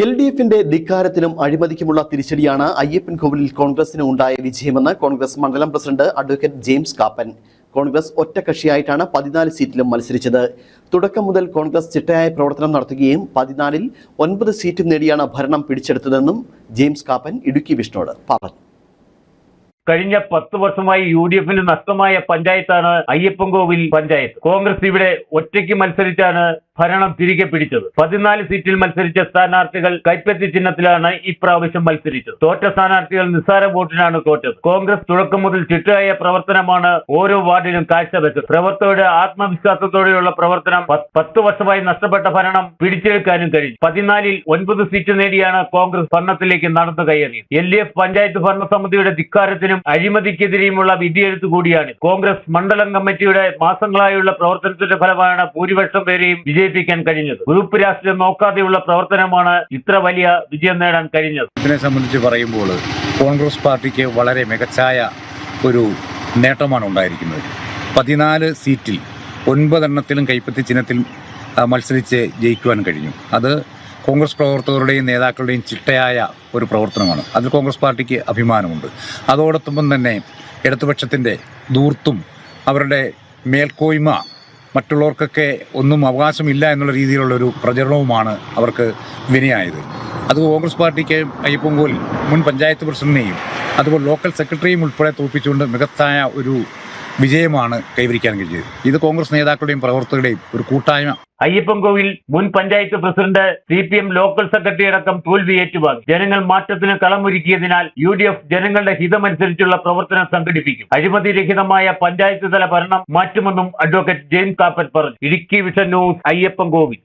L D എഫിന്റെ ധിക്കാരത്തിലും അഴിമതിക്കുമുള്ള തിരിച്ചടിയാണ് അയ്യപ്പൻ കോവിലിൽ കോൺഗ്രസിന് ഉണ്ടായ വിജയമെന്ന് കോൺഗ്രസ് മണ്ഡലം president advocate James Kappan. Congress ഒറ്റകക്ഷിയായിട്ടാണ് പതിനാല് സീറ്റിലും മത്സരിച്ചത്. തുടക്കം മുതൽ കോൺഗ്രസ് ചിട്ടയായ പ്രവർത്തനം നടത്തുകയും പതിനാലിൽ ഒൻപത് സീറ്റും നേടിയാണ് ഭരണം പിടിച്ചെടുത്തതെന്നും ജെയിംസ് കാപ്പൻ ഇടുക്കി വിഷ്ണുവോട് പറഞ്ഞു. കഴിഞ്ഞ പത്ത് വർഷമായി യു ഡി എഫിന് നഷ്ടമായ പഞ്ചായത്താണ് അയ്യപ്പൻകോവിൽ പഞ്ചായത്ത്. കോൺഗ്രസ് ഇവിടെ ഒറ്റയ്ക്ക് മത്സരിച്ചാണ് ഭരണം തിരികെ പിടിച്ചത്. പതിനാല് സീറ്റിൽ മത്സരിച്ച സ്ഥാനാർത്ഥികൾ കൈപ്പറ്റി ചിഹ്നത്തിലാണ് ഇപ്രാവശ്യം മത്സരിച്ചത്. തോറ്റ സ്ഥാനാർത്ഥികൾ നിസ്സാര വോട്ടിനാണ് തോറ്റത്. കോൺഗ്രസ് തുടക്കം മുതൽ ചിട്ടയായ പ്രവർത്തനമാണ് ഓരോ വാർഡിലും കാഴ്ചവെച്ചത്. പ്രവർത്തകരുടെ ആത്മവിശ്വാസത്തോടെയുള്ള പ്രവർത്തനം പത്ത് വർഷമായി നഷ്ടപ്പെട്ട ഭരണം പിടിച്ചെടുക്കാനും കഴിഞ്ഞു. പതിനാലിൽ ഒൻപത് സീറ്റ് നേടിയാണ് കോൺഗ്രസ് ഭരണത്തിലേക്ക് നടന്നു കയറിയത്. എൽ ഡി എഫ് പഞ്ചായത്ത് ഭരണസമിതിയുടെ ധിക്കാരത്തിനും അഴിമതിക്കെതിരെയുമുള്ള വിധിയെഴുത്ത് കൂടിയാണ്. കോൺഗ്രസ് മണ്ഡലം കമ്മിറ്റിയുടെ മാസങ്ങളായുള്ള പ്രവർത്തനത്തിന്റെ ഫലമാണ് ഭൂരിപക്ഷം പേരെയും വിജയിപ്പിക്കാൻ കഴിഞ്ഞത്. ഗ്രൂപ്പ് രാഷ്ട്രീയം നോക്കാതെയുള്ള പ്രവർത്തനമാണ് ഇത്ര വലിയ വിജയം നേടാൻ കഴിഞ്ഞത്. ഇതിനെ സംബന്ധിച്ച് പറയുമ്പോൾ കോൺഗ്രസ് പാർട്ടിക്ക് വളരെ മികച്ചായ ഒരു നേട്ടമാണ് ഉണ്ടായിരിക്കുന്നത്. പതിനാല് സീറ്റിൽ ഒൻപതെണ്ണത്തിലും കൈപ്പത്തി ചിഹ്നത്തിൽ മത്സരിച്ച് ജയിക്കുവാൻ കഴിഞ്ഞു. അത് കോൺഗ്രസ് പ്രവർത്തകരുടെയും നേതാക്കളുടെയും ചിട്ടയായ ഒരു പ്രവർത്തനമാണ്. അതിൽ കോൺഗ്രസ് പാർട്ടിക്ക് അഭിമാനമുണ്ട്. അതോടൊപ്പം തന്നെ ഇടതുപക്ഷത്തിന്റെ ദൂർത്തും അവരുടെ മേൽക്കോയ്മ മറ്റുള്ളവർക്കൊക്കെ ഒന്നും അവകാശമില്ല എന്നുള്ള രീതിയിലുള്ള ഒരു പ്രചരണവുമാണ് അവർക്ക് വിനയായത്. അത് കോൺഗ്രസ് പാർട്ടിക്ക് അയ്യപ്പൻകോൽ മുൻ പഞ്ചായത്ത് പ്രസിഡന്റിനെയും അതുപോലെ ലോക്കൽ സെക്രട്ടറിയും ഉൾപ്പെടെ തോൽപ്പിച്ചുകൊണ്ട് മികത്തായ ഒരു വിജയമാണ് കൈവരിക്കാൻ കഴിഞ്ഞത്. ഇത് കോൺഗ്രസ് നേതാക്കളുടെയും പ്രവർത്തകരുടെയും ഒരു കൂട്ടായ്മ. അയ്യപ്പൻകോവിൽ മുൻ panchayat president C P M local secretary അടക്കം തോൽവി ഏറ്റുവാങ്ങി. ജനങ്ങൾ മാറ്റത്തിന് കളമൊരുക്കിയതിനാൽ യു ഡി എഫ് ജനങ്ങളുടെ ഹിതമനുസരിച്ചുള്ള പ്രവർത്തനം സംഘടിപ്പിക്കും. അഴിമതി രഹിതമായ പഞ്ചായത്ത് തല ഭരണം മാറ്റുമെന്നും അഡ്വക്കേറ്റ് ജെയിംസ് കാപ്പൻ പറഞ്ഞു. Idukki vision news Ayyappancoil